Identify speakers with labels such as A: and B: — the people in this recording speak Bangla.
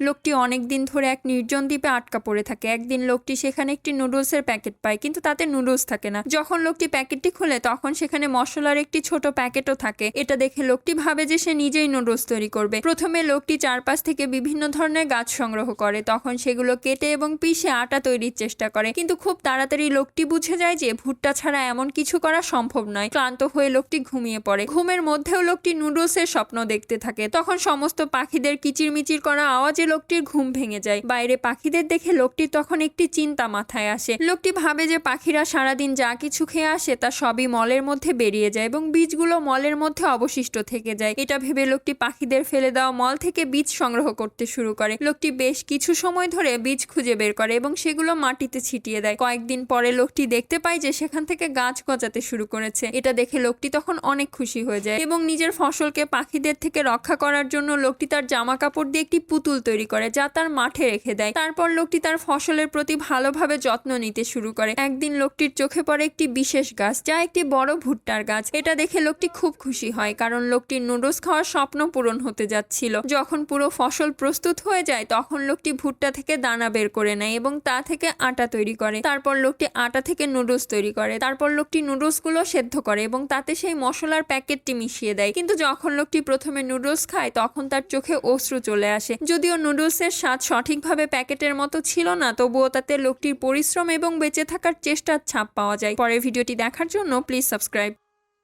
A: লোকটি অনেক দিন ধরে এক নির্জন দ্বীপে আটকা পড়ে থাকে। একদিন লোকটি সেখানে একটি নুডলসের প্যাকেট পায়, কিন্তু তাতে নুডলস থাকে না। যখন লোকটি প্যাকেটটি খুলে, তখন সেখানে মশলার একটি ছোট প্যাকেটও থাকে। এটা দেখে লোকটি ভাবে যে সে নিজেই নুডলস তৈরি করবে। প্রথমে লোকটি চারপাশ থেকে বিভিন্ন ধরনের গাছ সংগ্রহ করে, তখন সেগুলো কেটে এবং পিষে আটা তৈরির চেষ্টা করে। কিন্তু খুব তাড়াতাড়ি লোকটি বুঝে যায় যে ভুট্টা ছাড়া এমন কিছু করা সম্ভব নয়। ক্লান্ত হয়ে লোকটি ঘুমিয়ে পড়ে। ঘুমের মধ্যেও লোকটি নুডলসের স্বপ্ন দেখতে থাকে। তখন সমস্ত পাখিদের কিচিরমিচির করা আওয়াজে লোকটির ঘুম ভেঙে যায়। বাইরে পাখিদের দেখে লোকটির তখন একটি চিন্তা মাথায় আসে। লোকটি ভাবে যে পাখিরা সারাদিন যা কিছু খেয়ে আসে তা সবই মলের মধ্যে বেরিয়ে যায় এবং বীজগুলো মলের মধ্যে অবশিষ্ট থেকে যায়। এটা ভেবে লোকটি পাখিদের ফেলে দেওয়া মল থেকে বীজ সংগ্রহ করতে শুরু করে। লোকটি বেশ কিছু সময় ধরে বীজ খুঁজে বের করে এবং সেগুলো মাটিতে ছিটিয়ে দেয়। কয়েকদিন পরে লোকটি দেখতে পায় যে সেখান থেকে গাছ গজাতে শুরু করেছে। এটা দেখে লোকটি তখন অনেক খুশি হয়ে যায় এবং নিজের ফসলকে পাখিদের থেকে রক্ষা করার জন্য লোকটি তার জামা কাপড় দিয়ে একটি পুতুল তৈরি করে যা তার মাঠে রেখে দেয়। তারপর লোকটি তার ফসলের প্রতি ভালোভাবে যত্ন নিতে শুরু করে। একদিন লোকটির চোখে পড়ে একটি বিশেষ গাছ, যা একটি বড় ভুট্টার গাছ। এটা দেখে লোকটি খুব খুশি হয়, কারণ লোকটির নুডলস খাওয়ার স্বপ্ন পূরণ হতে যাচ্ছিল। যখন পুরো ফসল প্রস্তুত হয়ে যায়, তখন লোকটি ভুট্টা থেকে দানা বের করে নেয় এবং তা থেকে আটা তৈরি করে। তারপর লোকটি আটা থেকে নুডলস তৈরি করে। তারপর লোকটি নুডলসগুলো সেদ্ধ করে এবং তাতে সেই মশলার প্যাকেটটি মিশিয়ে দেয়। কিন্তু যখন লোকটি প্রথমে নুডলস খায়, তখন তার চোখে অশ্রু চলে আসে। যদিও নুডলসের স্বাদ সঠিকভাবে প্যাকেটের মতো ছিল না, তবুও তাতে লোকটির পরিশ্রম এবং বেঁচে থাকার চেষ্টার ছাপ পাওয়া যায়। পরের ভিডিওটি দেখার জন্য প্লিজ সাবস্ক্রাইব।